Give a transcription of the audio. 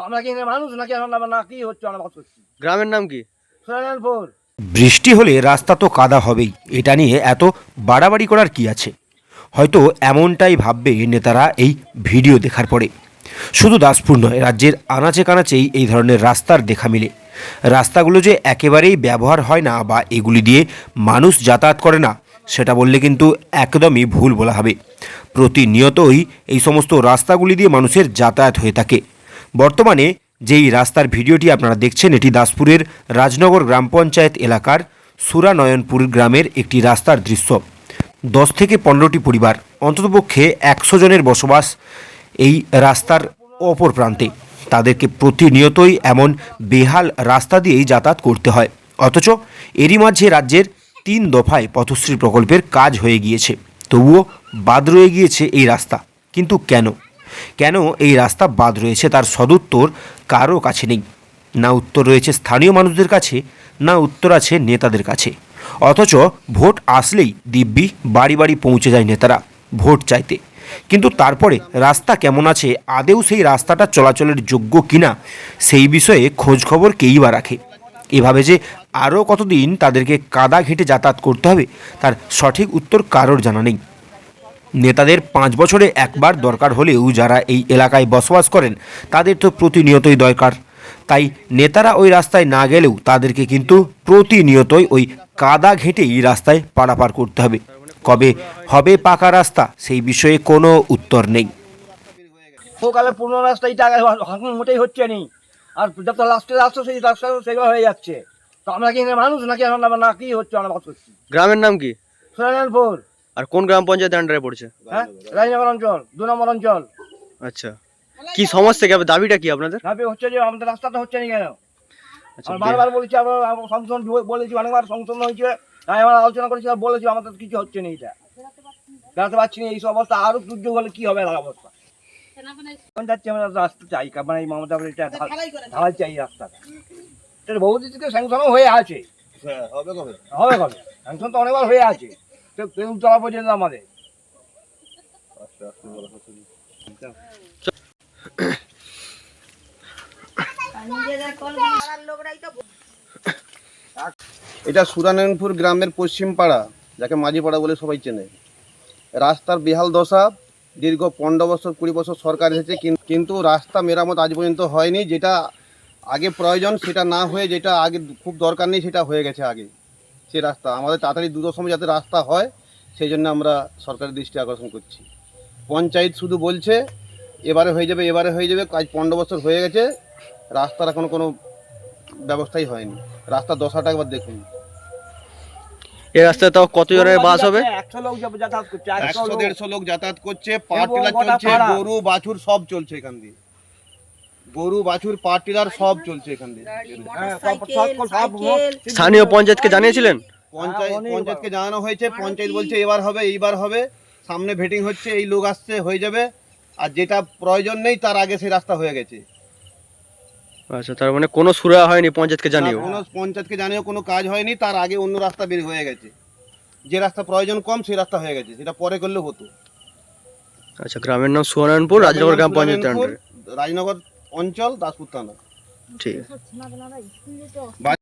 তো আমরা কি মানুষ নাকি? আমরা না কি হচ্ছে আমরা বাস করছি? গ্রামের নাম কি? সোনারায়ণপুর বৃষ্টি হলে রাস্তা তো কাদা হবেই এটা নিয়ে এত বাড়াবাড়ি করার কি আছে? হয়তো এমনটাই ভাববে নেতারা এই ভিডিও দেখার পরে। শুধু দাসপুর নয় রাজ্যের আনাচে কানাচেই এই ধরনের রাস্তার দেখা মিলে। রাস্তাগুলো যে একেবারেই ব্যবহার হয় না বা এগুলি দিয়ে মানুষ যাতায়াত করে না সেটা বললে কিন্তু একদমই ভুল বলা হবে। প্রতিনিয়তই এই সমস্ত রাস্তাগুলি দিয়ে মানুষের যাতায়াত হয়ে থাকে। বর্তমানে যেই রাস্তার ভিডিওটি আপনারা দেখছেন, এটি দাসপুরের রাজনগর গ্রাম পঞ্চায়েত এলাকার সুরানয়নপুর গ্রামের একটি রাস্তার দৃশ্য। দশ থেকে পনেরোটি পরিবার, অন্ততপক্ষে একশো জনের বসবাস এই রাস্তার অপর প্রান্তে। তাদেরকে প্রতিনিয়তই এমন বেহাল রাস্তা দিয়েই যাতায়াত করতে হয়। অথচ এরই মাঝে রাজ্যের তিন দফায় পথশ্রী প্রকল্পের কাজ হয়ে গিয়েছে। তবুও বাদ রয়ে গিয়েছে এই রাস্তা। কিন্তু কেন? কেন এই রাস্তা বাদ রয়েছে তার সদুত্তর কারও কাছে নেই। না উত্তর রয়েছে স্থানীয় মানুষদের কাছে, না উত্তর আছে নেতাদের কাছে। অথচ ভোট আসলেই দিব্যি বাড়ি বাড়ি পৌঁছে যায় নেতারা ভোট চাইতে। কিন্তু তারপরে রাস্তা কেমন আছে, আদেও সেই রাস্তাটা চলাচলের যোগ্য কিনা, সেই বিষয়ে খোঁজ খবর কেই বা রাখে। এভাবে যে আরও কতদিন তাদেরকে কাদা ঘেঁটে যাতায়াত করতে হবে, তার সঠিক উত্তর কারোর জানা নেই। নেতাদের পাঁচ বছরে একবার দরকার হলেও যারা এই এলাকায় বসবাস করেন তাদের তো প্রতিনিয়তই দরকার। তাই নেতারা ওই রাস্তায় না গেলেও তাদেরকে কিন্তু প্রতিনিয়তই ওই কাদা ঘেঁটেই রাস্তায় পারাপার করতে হবে। কবে হবে পাকা রাস্তা সেই বিষয়ে কোনো উত্তর নেই। সকালে পুরনো রাস্তা এখন মোটেই হচ্ছে নি আর যত লাস্টে রাস্তা সেই রাস্তা সেগুলো হয়ে যাচ্ছে। তো আমরা কি মানুষ নাকি? আমরা না কি হচ্ছে আমরা গ্রামের নাম কি? সোনারায়ণপুর আর কোন গ্রাম পঞ্চায়েত আন্ডারে পড়ছে? হ্যাঁ? রাজনগর অঞ্চল দু নম্বর অঞ্চল। আচ্ছা। কি সমস্যা কি? আপনার দাবিটা কি আপনাদের? ভাবে হচ্ছে যে আমাদের রাস্তাটা হচ্ছে না কেন? আচ্ছা বারবার বলেছি আমরা সংশোধন বলেছি অনেকবার সংশোধন হয়েছে। তাই আমরা আলোচনা করেছি আর বলেছি আমাদের কিছু হচ্ছে না এটা। বেড়াতে পারছি না এই সব অবস্থা আরও দুর্যোগ হলে কি হবে অবস্থা? এখন যাচ্ছি আমরা রাস্তা চাই মানে এই মমতা এটা ঢাল- ঢালাই চাই রাস্তাটা। এটা বহুদিন থেকে স্যাংশনও হয়ে আছে। হবে কবে? হবে কবে? স্যাংশন তো অনেকবার হয়ে আছে। পেরুম চলা পর্যন্ত আমাদের। এটা সুরানারায়ণপুর গ্রামের পশ্চিম পাড়া যাকে মাঝিপাড়া বলে সবাই চেনে। রাস্তার বেহাল দশা দীর্ঘ পনেরো বছর কুড়ি বছর সরকার এসেছে কিন্তু রাস্তা মেরামত আজ পর্যন্ত হয়নি। যেটা আগে প্রয়োজন সেটা না হয়ে যেটা আগে খুব দরকার নেই সেটা হয়ে গেছে আগে। সে রাস্তা। আমাদের তাড়াতাড়ি দ্রুত সময় যাতে রাস্তা হয় সেই জন্য আমরা সরকারের দৃষ্টি আকর্ষণ করছি। পঞ্চায়েত শুধু বলছে এবারে হয়ে যাবে এবারে হয়ে যাবে আজ পনেরো বছর হয়ে গেছে রাস্তার এখনও কোনো ব্যবস্থাই হয়নি। রাস্তার দশাটা একবার দেখুন। এই রাস্তায় তাও কত জনের বাস হবে? একশো লোক যাতায়াত করছে একশো একশো দেড়শো লোক যাতায়াত করছে পাটিলার চলছে। গরু বাছুর সব চলছে এখান দিয়ে। গরু বাছুর পাটিলার সব চলছে এখান দিয়ে। হ্যাঁ, মোট- স্থানীয় পঞ্চায়েতকে জানিয়েছিলেন? পঞ্চায়েত পঞ্চায়েতকে জানানো হয়েছে পঞ্চায়েত বলছে এবার হবে এইবার হবে। সামনে ভেটিং হচ্ছে এই লোক আসছে হয়ে যাবে। আর যেটা প্রয়োজন নেই তার আগে সেই রাস্তা হয়ে গেছে। আচ্ছা তার মানে কোনো সুরা হয়নি পঞ্চায়েতকে জানিও কোনো পঞ্চায়েতকে জানিয়েও কোনো কাজ হয়নি তার আগে অন্য রাস্তা বের হয়ে গেছে। যে রাস্তা প্রয়োজন কম সেই রাস্তা হয়ে গেছে সেটা পরে করলে হতো। আচ্ছা গ্রামের নাম সুবর্ণপুর রাজনগর গ্রাম পঞ্চায়েত রাজনগর অঞ্চল দাসপুর থানা। ঠিক। আছে